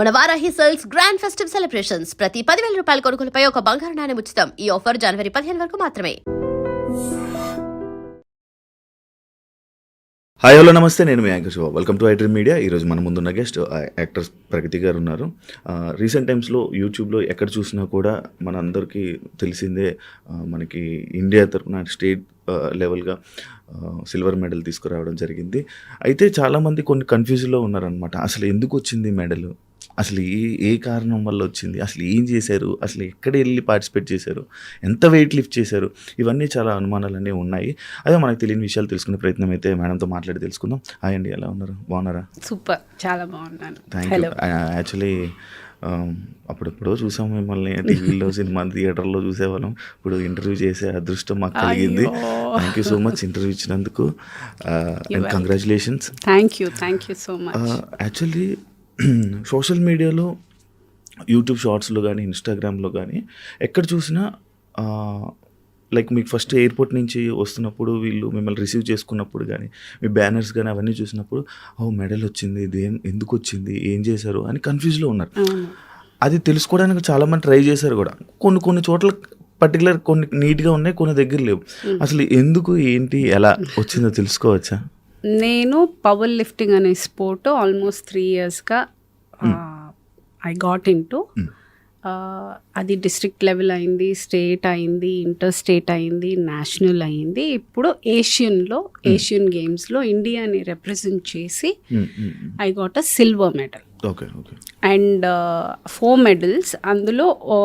మన Varahi sales grand festive celebrations. ప్రతి పదివేల రూపాయల కొనుగోలుపై ఒక బంగారు నాణ్యం ఉచితం. ఈ ఆఫర్ జనవరి పదిహేను వరకు మాత్రమే. Hi hello namaste. నేను మీ anchor Shiva. Welcome to iDream media ఈరోజు మన ముందున్న గెస్ట్ యాక్టర్స్ ప్రగతి గారు ఉన్నారు. రీసెంట్ టైమ్స్లో యూట్యూబ్లో ఎక్కడ చూసినా కూడా మన అందరికీ తెలిసిందే మనకి ఇండియా తరఫున స్టేట్ లెవెల్గా సిల్వర్ మెడల్ తీసుకురావడం జరిగింది. అయితే చాలామంది కొన్ని కన్ఫ్యూజ్లో ఉన్నారనమాట అసలు ఎందుకు వచ్చింది మెడల్? అసలు ఏ ఏ కారణం వల్ల వచ్చింది? అసలు ఏం చేశారు? అసలు ఎక్కడ వెళ్ళి పార్టిసిపేట్ చేశారు? ఎంత వెయిట్ లిఫ్ట్ చేశారు? ఇవన్నీ చాలా అనుమానాలన్నీ ఉన్నాయి. అదే మనకు తెలియని విషయాలు తెలుసుకునే ప్రయత్నం అయితే మేడంతో మాట్లాడి తెలుసుకుందాం. హాయ్ అండి ఎలా ఉన్నారు? బాగున్నారా? సూపర్. చాలా బాగున్నాను. థ్యాంక్ యూ యాక్చువల్లీ అప్పుడెప్పుడో చూసాం మిమ్మల్ని. టీవీలో సినిమా థియేటర్లో చూసేవాళ్ళం. ఇప్పుడు ఇంటర్వ్యూ చేసే అదృష్టం మాకు కలిగింది. Thank you so much interview ఇచ్చినందుకు. And congratulations thank you thank you so much actually social మీడియాలో యూట్యూబ్ షార్ట్స్లో కానీ ఇన్స్టాగ్రామ్లో కానీ ఎక్కడ చూసినా లైక్ మీకు ఫస్ట్ ఎయిర్పోర్ట్ నుంచి వస్తున్నప్పుడు వీళ్ళు మిమ్మల్ని రిసీవ్ చేసుకున్నప్పుడు కానీ మీ బ్యానర్స్ కానీ అవన్నీ చూసినప్పుడు ఓ మెడల్ వచ్చింది ఇది ఎందుకు వచ్చింది ఏం చేశారు? అని కన్ఫ్యూజ్లో ఉన్నారు. అది తెలుసుకోవడానికి చాలామంది ట్రై చేశారు కూడా. కొన్ని కొన్ని చోట్ల పర్టికులర్ కొన్ని నీట్గా ఉన్నాయి కొన్ని దగ్గర లేవు. అసలు ఎందుకు ఏంటి ఎలా వచ్చిందో తెలుసుకోవచ్చా? నేను పవర్ లిఫ్టింగ్ అనే స్పోర్ట్ ఆల్మోస్ట్ త్రీ ఇయర్స్గా ఐ గాట్ ఇన్ టు అది డిస్ట్రిక్ట్ లెవెల్ అయింది స్టేట్ అయింది ఇంటర్ స్టేట్ అయింది నేషనల్ అయింది. ఇప్పుడు ఏషియన్లో ఏషియన్ గేమ్స్లో ఇండియాని రిప్రజెంట్ చేసి I got a silver medal and four medals అందులో ఆ,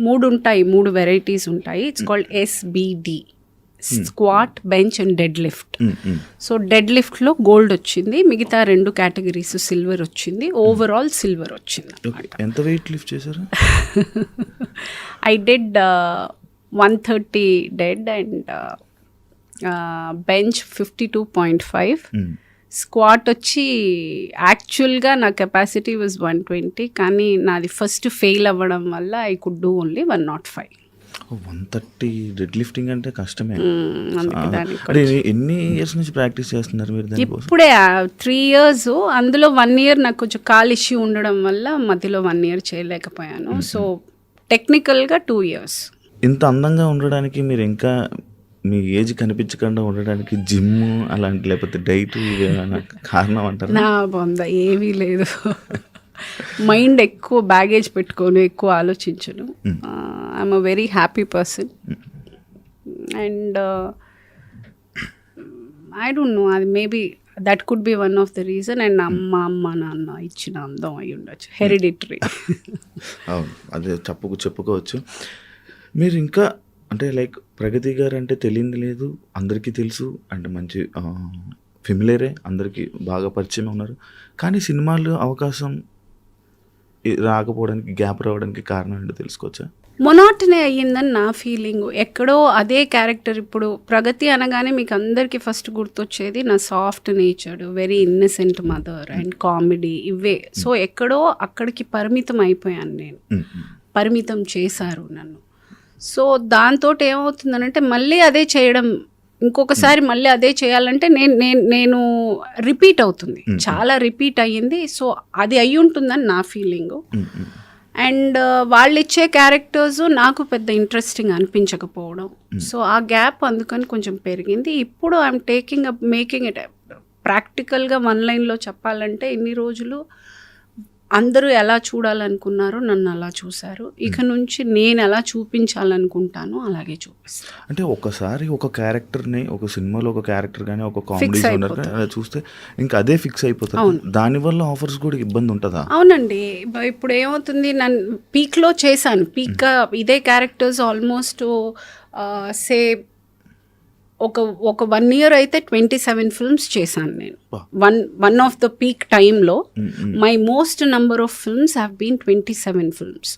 మూడు ఉంటాయి మూడు వెరైటీస్ ఉంటాయి. It's called SBD squat bench and dead lift. So dead లిఫ్ట్లో గోల్డ్ వచ్చింది మిగతా రెండు కేటగిరీస్ సిల్వర్ వచ్చింది ఓవరాల్ సిల్వర్ వచ్చింది ఎంత వెయిట్ లిఫ్ట్ చేశారు? I dead one thirty dead and bench fifty two point five squat వచ్చి యాక్చువల్గా నా కెపాసిటీ వాజ్ వన్ ట్వంటీ కానీ నాది ఫస్ట్ ఫెయిల్ అవ్వడం వల్ల I could do only one not five one thirty dead lifting అంటే కష్టమే. అంటే ఎన్ని ఇయర్స్ నుంచి ప్రాక్టీస్ చేస్తున్నారు మీరు ఇప్పుడే త్రీ ఇయర్స్ అందులో వన్ ఇయర్ నాకు కొంచెం కాల్ ఇష్యూ ఉండడం వల్ల మధ్యలో వన్ ఇయర్ చేయలేకపోయాను. సో టెక్నికల్గా టూ ఇయర్స్ ఇంత అందంగా ఉండడానికి మీరు ఇంకా మీ ఏజ్ కనిపించకుండా ఉండడానికి జిమ్ అలాంటి లేకపోతే డైట్ కారణం అంటారు? నా బొంద ఏమీ లేదు. మైండ్ ఎక్కువ బ్యాగేజ్ పెట్టుకోను ఎక్కువ ఆలోచించను. I'm a very happy person and I don't know అది maybe that could be one of the reason and అమ్మ అమ్మ నాన్న ఇచ్చిన అందం అయి ఉండొచ్చు. హెరిడిటరీ అవును అదే చెప్పుకు చెప్పుకోవచ్చు. మీరు ఇంకా అంటే లైక్ ప్రగతి గారు అంటే తెలియదు లేదు అందరికీ తెలుసు అంటే మంచి ఫిమిలేరే అందరికీ బాగా పరిచయం ఉన్నారు. కానీ సినిమాల్లో అవకాశం రాకపోవడానికి గ్యాప్ రావడానికి కారణం ఏంటో తెలుసుకోవచ్చా? మొనాటనే అయ్యిందని నా ఫీలింగ్ ఎక్కడో అదే క్యారెక్టర్ ఇప్పుడు ప్రగతి అనగానే మీకు అందరికీ ఫస్ట్ గుర్తొచ్చేది నా soft natured very innocent mother and comedy ఇవే. సో ఎక్కడో అక్కడికి పరిమితం అయిపోయాను నేను. పరిమితం చేశారు నన్ను. సో దాంతో ఏమవుతుందనంటే మళ్ళీ అదే చేయడం ఇంకొకసారి మళ్ళీ అదే చేయాలంటే నేను నేను నేను రిపీట్ అవుతుంది. చాలా రిపీట్ అయ్యింది. సో అది అయి ఉంటుందని నా ఫీలింగు. అండ్ వాళ్ళు ఇచ్చే క్యారెక్టర్స్ నాకు పెద్ద ఇంట్రెస్టింగ్ అనిపించకపోవడం. సో ఆ గ్యాప్ అందుకని కొంచెం పెరిగింది. ఇప్పుడు I'm taking up making it ప్రాక్టికల్గా వన్ లైన్లో చెప్పాలంటే ఇన్ని రోజులు అందరూ ఎలా చూడాలనుకున్నారో నన్ను అలా చూశారు. ఇక నుంచి నేను ఎలా చూపించాలనుకుంటానో అలాగే చూపిస్తాను అంటే ఒకసారి ఒక క్యారెక్టర్ని ఒక సినిమాలో ఒక క్యారెక్టర్ కానీ ఒక కామెడీ చూస్తే ఇంకా అదే ఫిక్స్ అయిపోతుంది దానివల్ల ఆఫర్స్ కూడా ఇబ్బంది ఉంటుందా? అవునండి. ఇప్ప- ఇప్పుడు ఏమవుతుంది నన్ను పీక్లో చేశాను. పీక్ ఇదే క్యారెక్టర్స్ ఆల్మోస్ట్ సే ఒక ఒక వన్ ఇయర్ అయితే ట్వంటీ సెవెన్ ఫిల్మ్స్ చేశాను నేను. One one of the peak టైంలో. My most number of films have been twenty seven films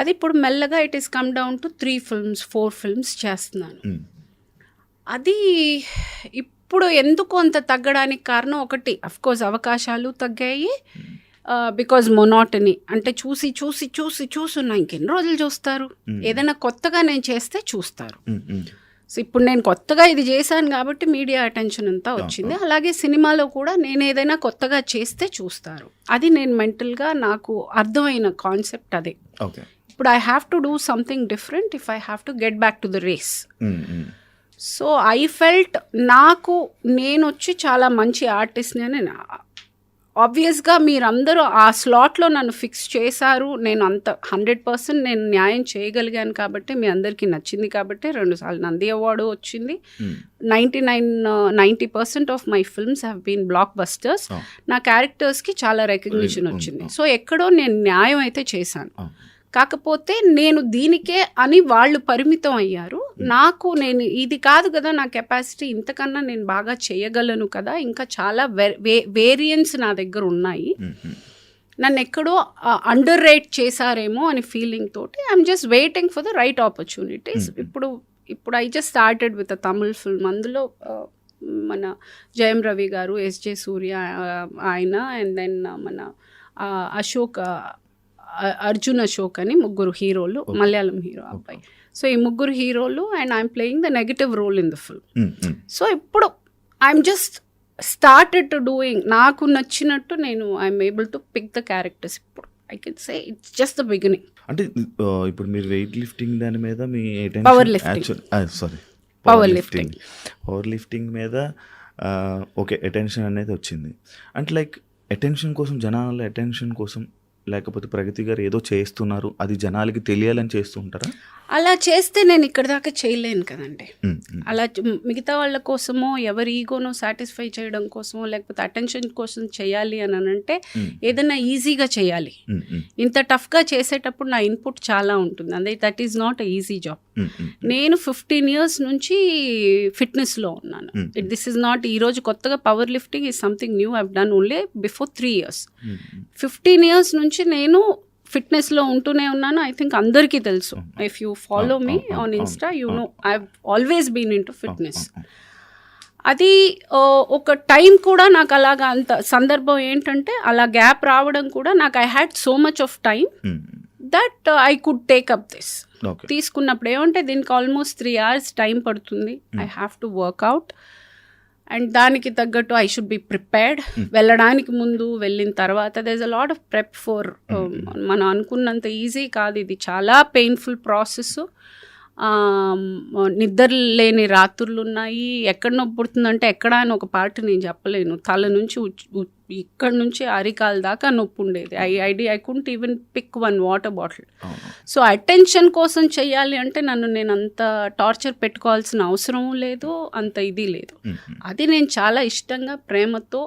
అది ఇప్పుడు మెల్లగా it is come down to three films four films చేస్తున్నాను. అది ఇప్పుడు ఎందుకు అంత తగ్గడానికి కారణం ఒకటి. కోర్స్ అవకాశాలు తగ్గాయి బికాజ్ మొనాటనీ అంటే చూసి చూసి చూసి చూసున్నా ఇంకెన్ని రోజులు చూస్తారు? ఏదైనా కొత్తగా నేను చేస్తే చూస్తారు. సో ఇప్పుడు నేను కొత్తగా ఇది చేశాను కాబట్టి మీడియా అటెన్షన్ అంతా వచ్చింది. అలాగే సినిమాలో కూడా నేను ఏదైనా కొత్తగా చేస్తే చూస్తారు. అది నేను మెంటల్గా నాకు అర్థమైన కాన్సెప్ట్ అదే. ఇప్పుడు I have to do something different if I have to get back to the race so I felt నాకు నేను వచ్చి చాలా మంచి ఆర్టిస్ట్ని అని ఆబ్వియస్గా మీరందరూ ఆ స్లాట్లో నన్ను ఫిక్స్ చేశారు. నేను అంత హండ్రెడ్ పర్సెంట్ నేను న్యాయం చేయగలిగాను కాబట్టి మీ అందరికీ నచ్చింది కాబట్టి రెండుసార్లు నంది అవార్డు వచ్చింది. Ninety nine ninety percent of my films have been blockbusters Oh. నా క్యారెక్టర్స్కి చాలా రికగ్నిషన్ ఉంది, వచ్చింది. Oh. సో ఎక్కడో నేను న్యాయం అయితే చేశాను. కాకపోతే నేను దీనికే అని వాళ్ళు పరిమితం అయ్యారు. నాకు నేను ఇది కాదు కదా నా కెపాసిటీ ఇంతకన్నా నేను బాగా చేయగలను కదా ఇంకా చాలా వేరియంట్స్ నా దగ్గర ఉన్నాయి. నన్ను ఎక్కడో అండర్ రేట్ చేశారేమో అని ఫీలింగ్ తోటి I'm just waiting for the right opportunities ఇప్పుడు ఇప్పుడు I just started with Tamil film అందులో మన జయం రవి గారు ఎస్జే సూర్య ఆయన అండ్ దెన్ మన అశోక్ అర్జున్ అశోక్ అని ముగ్గురు హీరోలు మలయాళం హీరో అబ్బాయి. సో ఈ ముగ్గురు హీరోలు and I'm playing the negative role in the film. So ఇప్పుడు I'm just started to doing. నాకు నచ్చినట్టు నేను I'm able to pick the characters ఇప్పుడు. I can say it's just the beginning. అంటే ఇప్పుడు మీరు వెయిట్ లిఫ్టింగ్ దాని మీద మీ Power lifting. Sorry Power lifting. Power lifting మీద ఓకే అటెన్షన్ అనేది వచ్చింది. అంటే లైక్ అటెన్షన్ కోసం జనాల అటెన్షన్ కోసం లేకపోతే ప్రగతి గారు ఏదో చేస్తున్నారు అది జనాలకి తెలియాలని చేస్తూ ఉంటారా అలా చేస్తే నేను ఇక్కడ దాకా చేయలేను కదండి. అలా మిగతా వాళ్ళ కోసమో ఎవరి ఈగోనో సాటిస్ఫై చేయడం కోసమో లేకపోతే అటెన్షన్ కోసం చేయాలి అని అంటే ఏదైనా ఈజీగా చేయాలి. ఇంత టఫ్గా చేసేటప్పుడు నా ఇన్పుట్ చాలా ఉంటుంది. అదే that is not a easy job నేను ఫిఫ్టీన్ ఇయర్స్ నుంచి ఫిట్నెస్లో ఉన్నాను. Mm. దిస్ ఇస్ నాట్ ఈరోజు కొత్తగా power lifting is something new I've done only before three years. Fifteen years నుంచి నేను ఫిట్నెస్లో ఉంటూనే ఉన్నాను. ఐ థింక్ అందరికీ తెలుసు. If you follow me on Insta you. Know I always been into fitness అది ఒక టైం కూడా నాకు అలాగా అంత సందర్భం ఏంటంటే అలా గ్యాప్ రావడం కూడా నాకు I had so much of time that I could take up this తీసుకున్నప్పుడు ఏమంటే దీనికి ఆల్మోస్ట్ త్రీ అవర్స్ టైం పడుతుంది. I have to workout and దానికి తగ్గట్టు ఐ షుడ్ బి ప్రిపేర్డ్ వెళ్ళడానికి ముందు వెళ్ళిన తర్వాత there a lot of prep for మనం అనుకున్నంత ఈజీ కాదు. ఇది చాలా పెయిన్ఫుల్ ప్రాసెస్ నిద్ర లేని రాత్రులు ఉన్నాయి ఎక్కడ నొప్పి పుడుతుందంటే ఎక్కడ అని ఒక పార్ట్ నేను చెప్పలేను. తల నుంచి ఇక్కడ నుంచి అరికాల దాకా నొప్పి ఉండేది. I I'd I couldn't even pick one water bottle so attention కోసం చెయ్యాలి అంటే నన్ను నేను అంత టార్చర్ పెట్టుకోవాల్సిన అవసరం లేదు అంత ఇది లేదు. అది నేను చాలా ఇష్టంగా ప్రేమతో.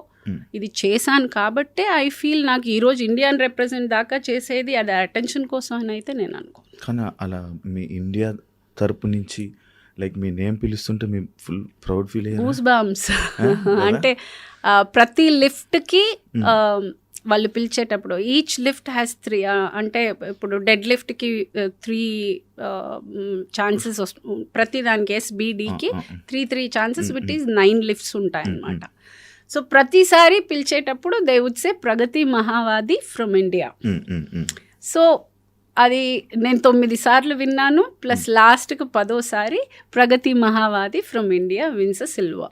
ఇది చేశాను కాబట్టే ఐ ఫీల్ నాకు ఈరోజు ఇండియాని రిప్రజెంట్ దాకా చేసేది అది అటెన్షన్ కోసం అని అయితే నేను అనుకో కానీ అలా మీ ఇండియా తరపు నుంచి లైక్ మీ నేమ్ పిలుస్తుంటే మీ full proud feel goosebumps? అంటే ప్రతి లిఫ్ట్కి వాళ్ళు పిలిచేటప్పుడు ఈచ్ లిఫ్ట్ హ్యాస్ త్రీ అంటే ఇప్పుడు డెడ్ లిఫ్ట్కి త్రీ ఛాన్సెస్ వస్తు ప్రతి దానికి ఎస్బిడికి. Three three chances which is nine lifts ఉంటాయి అన్నమాట సో ప్రతిసారి పిలిచేటప్పుడు they would say Pragati Mahavadi from India. So అది నేను తొమ్మిది సార్లు విన్నాను ప్లస్ లాస్ట్కి పదోసారి Pragati Mahavadi from India wins silver.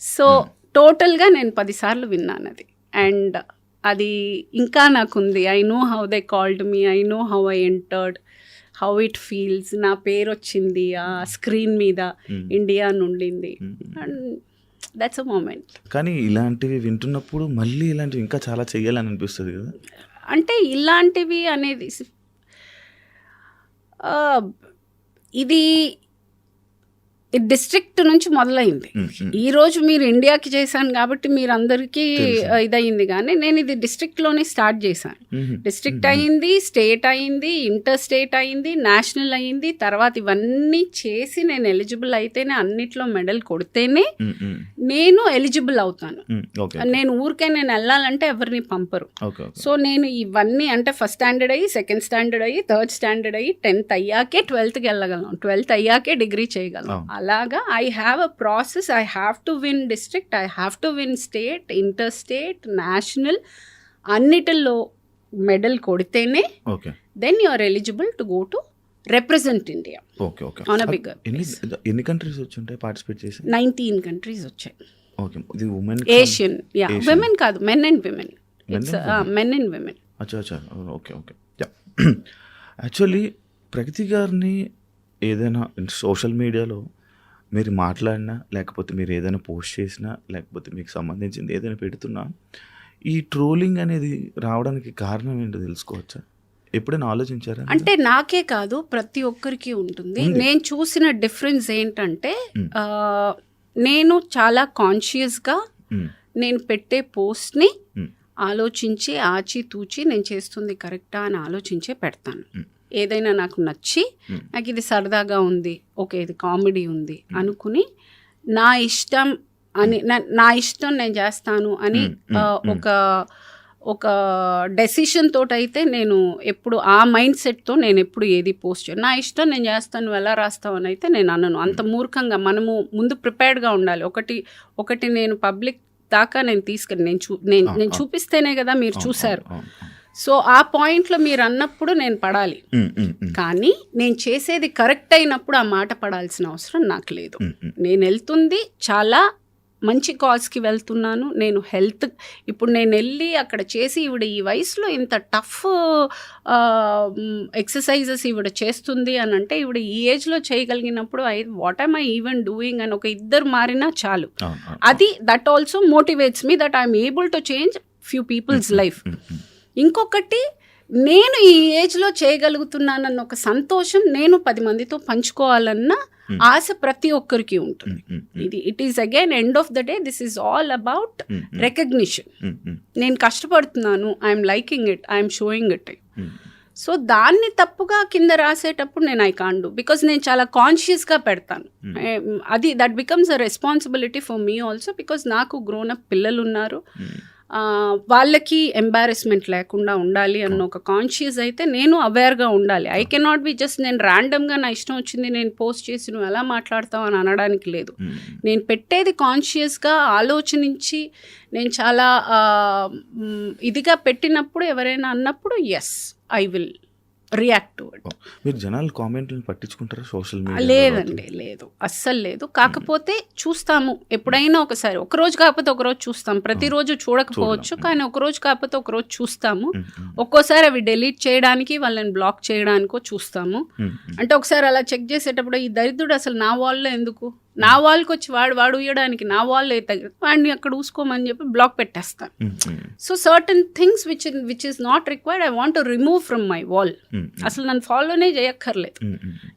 So టోటల్గా నేను పదిసార్లు విన్నాను అది. అండ్ అది ఇంకా నాకుంది. I know how they called me I know how I entered how it feels నా పేరు వచ్చింది ఆ స్క్రీన్ మీద Hmm. ఇండియా నుండింది. Hmm. And that's a moment. కానీ ఇలాంటివి వింటున్నప్పుడు మళ్ళీ ఇలాంటివి ఇంకా చాలా చెయ్యాలని అనిపిస్తుంది కదా. అంటే ఇలాంటివి అనేది ఇది ఇది డిస్ట్రిక్ట్ నుంచి మొదలైంది. ఈ రోజు మీరు ఇండియాకి చేశాను కాబట్టి మీరు అందరికీ ఇదయింది కానీ నేను ఇది డిస్ట్రిక్ట్లోనే స్టార్ట్ చేశాను. డిస్ట్రిక్ట్ అయింది స్టేట్ అయింది ఇంటర్ స్టేట్ అయింది నేషనల్ అయింది తర్వాత ఇవన్నీ చేసి నేను ఎలిజిబుల్ అయితేనే అన్నిట్లో మెడల్ కొడితేనే నేను ఎలిజిబుల్ అవుతాను. నేను ఊరికే నేను వెళ్ళాలంటే ఎవరిని పంపరు. సో నేను ఇవన్నీ అంటే ఫస్ట్ స్టాండర్డ్ అయ్యి సెకండ్ స్టాండర్డ్ అయ్యి థర్డ్ స్టాండర్డ్ అయ్యి టెన్త్ అయ్యాకే ట్వెల్త్కి వెళ్ళగలను. ట్వెల్త్ అయ్యాకే డిగ్రీ చేయగలను. అలాగా I have a process I have to win district I have to win state inter state national అన్నిటిల్లో medal కొడితేనే okay then you are eligible to go to represent India okay okay a bigger ఎన్ని ఎన్ని countries వచ్చి ఉంటాయి participate చేసి? Nineteen countries వచ్చాయి. Okay ఇది women Asian yeah women కాదు men and women it's men and women అచ్చా అచ్చా. Okay okay yeah actually Pragati గారిని ఏదైనా సోషల్ మీడియాలో మీరు మాట్లాడినా లేకపోతే మీరు ఏదైనా పోస్ట్ చేసినా లేకపోతే మీకు సంబంధించింది ఏదైనా పెడుతున్నా ఈ ట్రోలింగ్ అనేది రావడానికి కారణం ఏంటో తెలుసుకోవచ్చా ఎప్పుడైనా ఆలోచించారా అంటే నాకే కాదు ప్రతి ఒక్కరికి ఉంటుంది నేను చూసిన డిఫరెన్స్ ఏంటంటే నేను చాలా కాన్షియస్గా. నేను పెట్టే పోస్ట్ని. ఆలోచించి ఆచి తూచి నేను చేస్తుంది కరెక్టా అని ఆలోచించే పెడతాను. ఏదైనా నాకు నచ్చి. నాకు ఇది సరదాగా ఉంది ఓకే ఇది కామెడీ ఉంది అనుకుని నా ఇష్టం అని నా- ఇష్టం నేను చేస్తాను అని. ఒక ఒక డెసిషన్ తోటైతే నేను ఎప్పుడు ఆ మైండ్ సెట్తో నేను ఎప్పుడు ఏది పోస్ట్ చేయను. నా ఇష్టం నేను చేస్తాను ఎలా రాస్తావు అని అయితే నేను అనను. అంత మూర్ఖంగా మనము ముందు ప్రిపేర్డ్గా ఉండాలి. ఒకటి ఒకటి నేను పబ్లిక్ దాకా నేను తీసుకెళ్ళి నేను చూ నేను నేను చూపిస్తేనే కదా మీరు చూశారు. సో ఆ పాయింట్లో మీరు అన్నప్పుడు నేను పడాలి. కానీ నేను చేసేది కరెక్ట్ అయినప్పుడు ఆ మాట పడాల్సిన అవసరం నాకు లేదు. నేను వెళ్తుంది చాలా మంచి కాల్స్కి వెళ్తున్నాను నేను హెల్త్ ఇప్పుడు నేను వెళ్ళి అక్కడ చేసి ఈవిడ ఈ వయసులో ఇంత టఫ్ ఎక్సర్సైజెస్ ఈవిడ చేస్తుంది అని అంటే ఈవిడ ఈ ఏజ్లో చేయగలిగినప్పుడు I what I'm I even doing అని ఒక ఇద్దరు మారినా చాలు. అది that also motivates me that I'm able to change few people's life. ఇంకొకటి నేను ఈ ఏజ్లో చేయగలుగుతున్నానన్న ఒక సంతోషం నేను పది మందితో పంచుకోవాలన్న ఆశ ప్రతి ఒక్కరికి ఉంటుంది. ఇది it is again end of the day this is all about. Recognition నేను కష్టపడుతున్నాను I'm liking it I'm showing it. So దాన్ని తప్పుగా కింద రాసేటప్పుడు నేను ఐ కాండు బికాస్ నేను చాలా కాన్షియస్గా పెడతాను. అది that becomes a responsibility for me also because నాకు గ్రోన్ అప్ పిల్లలు ఉన్నారు. వాళ్ళకి ఎంబారెస్మెంట్ లేకుండా ఉండాలి అన్న ఒక కాన్షియస్ అయితే నేను అవేర్గా ఉండాలి ఐ కెనాట్ బి జస్ట్ నేను ర్యాండమ్గా నా ఇష్టం వచ్చింది నేను పోస్ట్ చేసి నువ్వు ఎలా మాట్లాడతావు అని అనడానికి లేదు మ్మ్. నేను పెట్టేది కాన్షియస్గా ఆలోచనించి నేను చాలా ఇదిగా పెట్టినప్పుడు ఎవరైనా అన్నప్పుడు ఎస్ ఐ విల్ రియాక్ట్ మీరు జనాలు కామెంట్లను పట్టించుకుంటారా సోషల్ మీడియా లేదండి లేదు. అస్సలు లేదు. కాకపోతే చూస్తాము. ఎప్పుడైనా ఒకసారి ఒక రోజు కాకపోతే ఒక రోజు చూస్తాం. ప్రతిరోజు చూడకపోవచ్చు కానీ ఒక రోజు కాకపోతే ఒక రోజు చూస్తాము ఒక్కోసారి అవి డెలీట్ చేయడానికి వాళ్ళని బ్లాక్ చేయడానికో చూస్తాము. అంటే ఒకసారి అలా చెక్ చేసేటప్పుడు ఈ దరిద్రుడు అసలు నా వాల్లో ఎందుకు? నా వాల్కి వచ్చి వాడు వాడు ఉయ్యడానికి నా వాల్ తగ్గ వాడిని అక్కడ చూసుకోమని చెప్పి బ్లాక్ పెట్టేస్తాను. So certain things which which is not required I want remove from my wall అసలు నన్ను ఫాలోనే చేయక్కర్లేదు.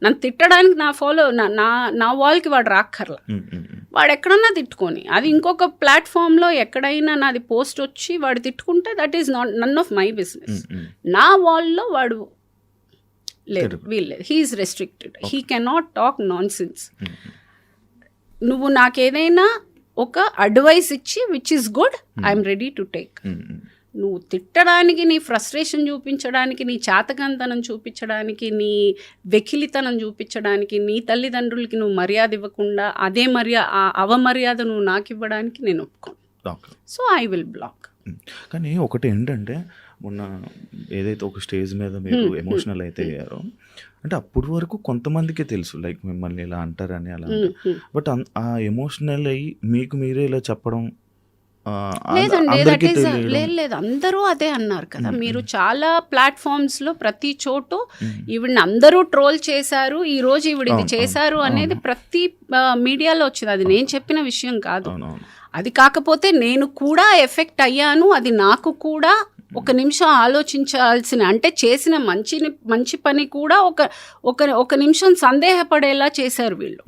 నన్ను తిట్టడానికి నా ఫాలో నా నా నా వాల్కి వాడు రాక్కర్లా. వాడు ఎక్కడన్నా తిట్టుకొని అది ఇంకొక ప్లాట్ఫామ్లో ఎక్కడైనా నాది పోస్ట్ వచ్చి వాడు తిట్టుకుంటే that is not none of my business నా వాల్లో వాడు లేదు వీల్లేదు. He is restricted he cannot talk nonsense నువ్వు నాకేదైనా ఒక అడ్వైస్ ఇచ్చి which is good I'm ready to take నువ్వు తిట్టడానికి నీ ఫ్రస్ట్రేషన్ చూపించడానికి నీ చాతకంతనం చూపించడానికి నీ వెకిలితనం చూపించడానికి నీ తల్లిదండ్రులకి నువ్వు మర్యాద ఇవ్వకుండా అదే మర్యాద ఆ అవమర్యాద నువ్వు నాకు ఇవ్వడానికి నేను ఒప్పుకోను. సో ఐ విల్ బ్లాక్ కానీ ఒకటి ఏంటంటే మొన్న ఏదైతే ఒక స్టేజ్ మీద మీరు ఎమోషనల్ అయితే అయ్యారో అంటే అప్పటి వరకు కొంతమందికే తెలుసు. లైక్ మిమ్మల్ని ఇలా అంటారని అలా బట్ ఆ ఎమోషనల్ అయ్యి మీకు మీరే ఇలా చెప్పడం లేదండి. లేదు లేదు అందరూ అదే అన్నారు కదా. మీరు చాలా ప్లాట్ఫామ్స్లో ప్రతి చోటు ఈవిడ్ని అందరూ ట్రోల్ చేశారు. ఈ రోజు ఈవిడ ఇది చేశారు అనేది ప్రతి మీడియాలో వచ్చింది. అది నేను చెప్పిన విషయం కాదు. అది కాకపోతే నేను కూడా ఎఫెక్ట్ అయ్యాను. అది నాకు కూడా ఒక నిమిషం ఆలోచించాల్సిన అంటే చేసిన మంచిని మంచి పని కూడా ఒక ఒక ఒక నిమిషం సందేహపడేలా చేశారు వీళ్ళు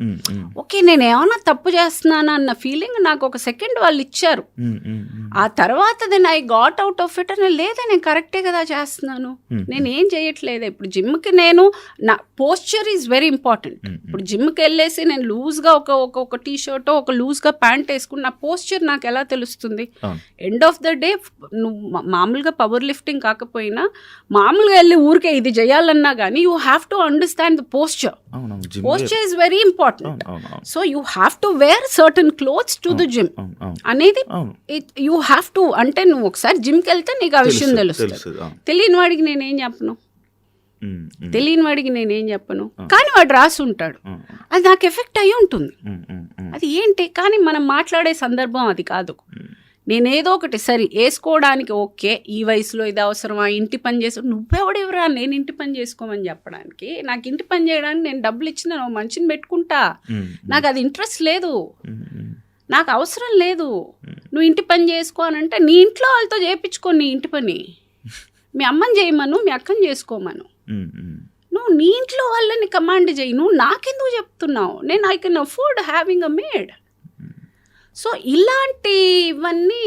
ఓకే నేను ఏమైనా తప్పు చేస్తున్నానా అన్న ఫీలింగ్ నాకు ఒక సెకండ్ వాళ్ళు ఇచ్చారు. ఆ తర్వాత then I got out of it అని లేదా నేను కరెక్టే కదా చేస్తున్నాను. నేను ఏం చేయట్లేదు ఇప్పుడు జిమ్కి నేను నా పోస్చర్ ఈజ్ వెరీ ఇంపార్టెంట్. ఇప్పుడు జిమ్కి వెళ్ళేసి నేను లూజ్గా ఒక ఒక ఒక టీ షర్ట్ ఒక లూజ్గా ప్యాంట్ వేసుకుని నా పోస్చర్ నాకు ఎలా తెలుస్తుంది. ఎండ్ ఆఫ్ ద డే నువ్వు మా- మామూలుగా పవర్ లిఫ్టింగ్ కాకపోయినా మామూలుగా వెళ్ళి ఊరికే ఇది చేయాలన్నా కానీ you have to understand the posture posture is very important so you have to wear certain clothes to the gym అనేది యూ హ్యావ్ టు అంటే నువ్వు ఒకసారి జిమ్కి వెళ్తే నీకు ఆ విషయం తెలుసు, తెలుస్తుంది. తెలియని వాడికి నేనేం చెప్పను? తెలియని వాడికి నేనేం చెప్పను? కానీ వాడు రాసి ఉంటాడు. అది నాకు ఎఫెక్ట్ అయి ఉంటుంది. అది ఏంటి? కానీ మనం మాట్లాడే సందర్భం అది కాదు. నేనేదో ఒకటి సరే వేసుకోవడానికి ఓకే ఈ వయసులో ఇది అవసరమా ఇంటి పని చేసి నువ్వెవడెవరా నేను ఇంటి పని చేసుకోమని చెప్పడానికి. నాకు ఇంటి పని చేయడానికి నేను డబ్బులు ఇచ్చిన మనిషిని పెట్టుకుంటా. నాకు అది ఇంట్రెస్ట్ లేదు. నాకు అవసరం లేదు. నువ్వు ఇంటి పని చేసుకో అని అంటే నీ ఇంట్లో వాళ్ళతో చేయించుకో నీ ఇంటి పని. మీ అమ్మని చేయమను మీ అక్కని చేసుకోమను. నువ్వు నీ ఇంట్లో వాళ్ళని కమాండ్ చేయి. నువ్వు నాకెందుకు చెప్తున్నావు? నేను I can afford having a maid. So ఇలాంటివన్నీ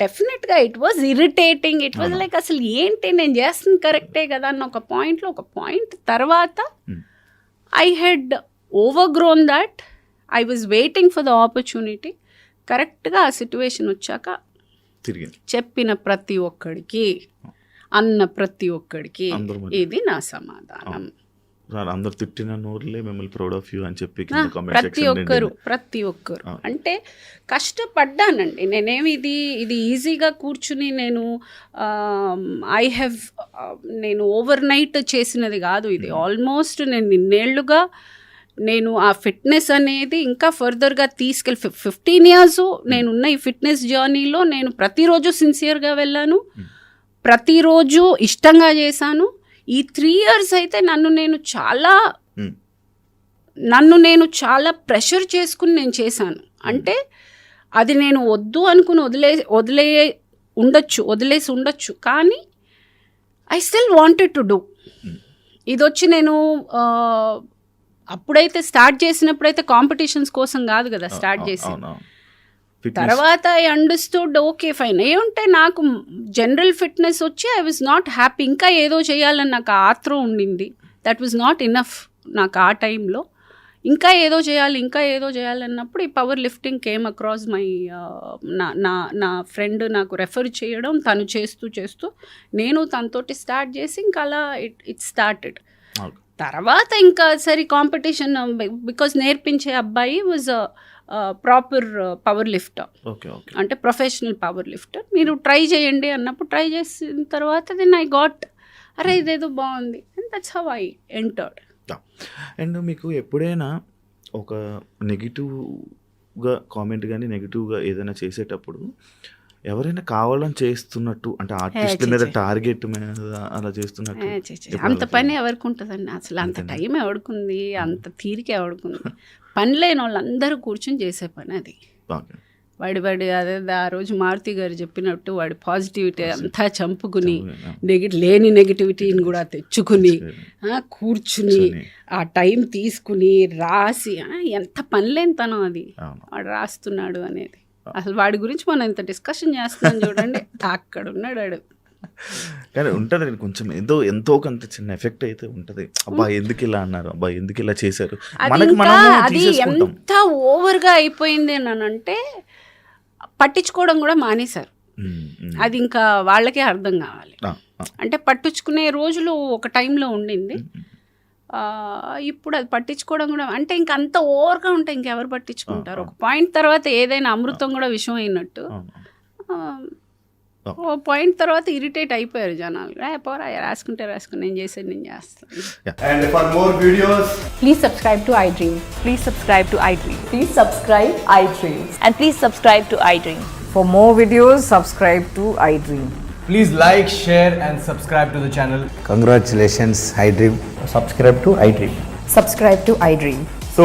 డెఫినెట్గా it was irritating it was like అసలు ఏంటి నేను చేస్తుంది కరెక్టే కదా అన్న ఒక పాయింట్లో ఒక పాయింట్ తర్వాత Hmm. I had overgrown that I was waiting for the opportunity కరెక్ట్గా ఆ సిచ్యువేషన్ వచ్చాక చెప్పిన ప్రతి ఒక్కడికి అన్న ప్రతి ఒక్కడికి ఇది నా సమాధానం. అందరు తిట్టిన నోరులే మిమ్మల్ని ప్రౌడ్ ఆఫ్ యూ అని చెప్పి ప్రతి ఒక్కరు ప్రతి ఒక్కరు. అంటే కష్టపడ్డానండి. నేనేమి ఇది ఇది ఈజీగా కూర్చుని నేను ఐ హ్యావ్ నేను ఓవర్ నైట్ చేసినది కాదు ఇది. ఆల్మోస్ట్ నేను ఇన్నేళ్ళుగా నేను ఆ ఫిట్నెస్ అనేది ఇంకా ఫర్దర్గా తీసుకెళ్ళి ఫిఫ్టీన్ ఇయర్స్ నేనున్న ఈ ఫిట్నెస్ జర్నీలో నేను ప్రతిరోజు సిన్సియర్గా వెళ్ళాను. ప్రతిరోజు ఇష్టంగా చేశాను. ఈ త్రీ ఇయర్స్ అయితే నన్ను నేను చాలా ఉమ్, నన్ను నేను చాలా ప్రెషర్ చేసుకుని నేను చేశాను. అంటే అది నేను వద్దు అనుకుని వదిలే వదిలే ఉండొచ్చు వదిలేసి ఉండొచ్చు. కానీ I still wanted to do ఇది వచ్చి నేను అప్పుడైతే స్టార్ట్ చేసినప్పుడైతే కాంపిటీషన్స్ కోసం కాదు కదా స్టార్ట్ చేసి. తర్వాత ఐ అండర్స్టూడ్ ఓకే ఫైన్ ఏముంటే నాకు జనరల్ ఫిట్నెస్ వచ్చి ఐ వాజ్ నాట్ హ్యాపీ ఇంకా ఏదో చేయాలని నాకు ఆత్రం ఉండింది. దట్ వాజ్ నాట్ ఇనఫ్ నాకు ఆ టైంలో ఇంకా ఏదో చేయాలి ఇంకా ఏదో చేయాలన్నప్పుడు ఈ power lifting came across my నా నా నా ఫ్రెండ్ నాకు రెఫర్ చేయడం తను చేస్తూ చేస్తూ నేను తనతోటి స్టార్ట్ చేసి ఇంకా అలా ఇట్ ఇట్ స్టార్టెడ్. తర్వాత ఇంకా సరే కాంపిటీషన్ బికాస్ నేర్పించే అబ్బాయి was proper power lifter okay okay అంటే ప్రొఫెషనల్ పవర్ లిఫ్టర్ మీరు ట్రై చేయండి అన్నప్పుడు ట్రై చేసిన తర్వాత దెన్ ఐ గాట్ అరే ఇదేదో బాగుంది. And that's how I entered and మీకు ఎప్పుడైనా ఒక నెగిటివ్గా కామెంట్ కానీ నెగిటివ్గా ఏదైనా చేసేటప్పుడు ఎవరైనా కావాలని చేస్తున్నట్టు అంటే ఆర్టిస్ట్ మీద. టార్గెట్ మీద అలా చేస్తున్నట్టు అంత పని ఎవరికి ఉంటుందండి. అసలు అంత? టైం ఎవడుకుంది అంత తీరిక ఎవడుకుంది పని లేని వాళ్ళందరూ కూర్చొని చేసే పని అది. వాడి వాడి అదే ఆ రోజు మారుతి గారు చెప్పినట్టు వాడి పాజిటివిటీ అంతా చంపుకుని నెగిటి లేని నెగిటివిటీని కూడా తెచ్చుకుని కూర్చుని. ఆ టైం తీసుకుని రాసి ఎంత పనిలేనితనం అది. వాడు రాస్తున్నాడు అనేది. అసలు వాడి గురించి మనం ఇంత డిస్కషన్ చేస్తున్నాం చూడండి. అక్కడ ఉన్నాడు వాడు. కానీ ఉంటుంది కొంచెం ఏదో ఎంతో కొంత చిన్న ఎఫెక్ట్ అయితే ఉంటది. అబ్బా ఎందుకు ఇలా అన్నారు? అబ్బా ఎందుకు ఇలా చేశారు? అది మనకి ఎంత ఓవర్గా అయిపోయింది అని అంటే పట్టించుకోవడం కూడా మానేశారు. అది ఇంకా వాళ్ళకే అర్థం కావాలి. అంటే పట్టించుకునే రోజులు ఒక టైంలో ఉండింది. ఇప్పుడు అది పట్టించుకోవడం కూడా అంటే ఇంక అంత ఓవర్గా ఉంటే ఇంకెవరు పట్టించుకుంటారు? ఒక పాయింట్ తర్వాత ఏదైనా అమృతం కూడా విషం అయినట్టు. ఓ పాయింట్ తర్వాత ఇరిటేట్ అయిపోయారు జనాలు "ఏ, పోరా రాసుకుంటే రాసుకుని నేను చేసేది నేను చేస్తాను And for more videos, Please subscribe to iDream. Please subscribe to iDream. Please subscribe iDream. And please subscribe to iDream. For more videos, subscribe to iDream. please like, share, and subscribe to the channel. Congratulations, iDream. subscribe to iDream. Subscribe to iDream. So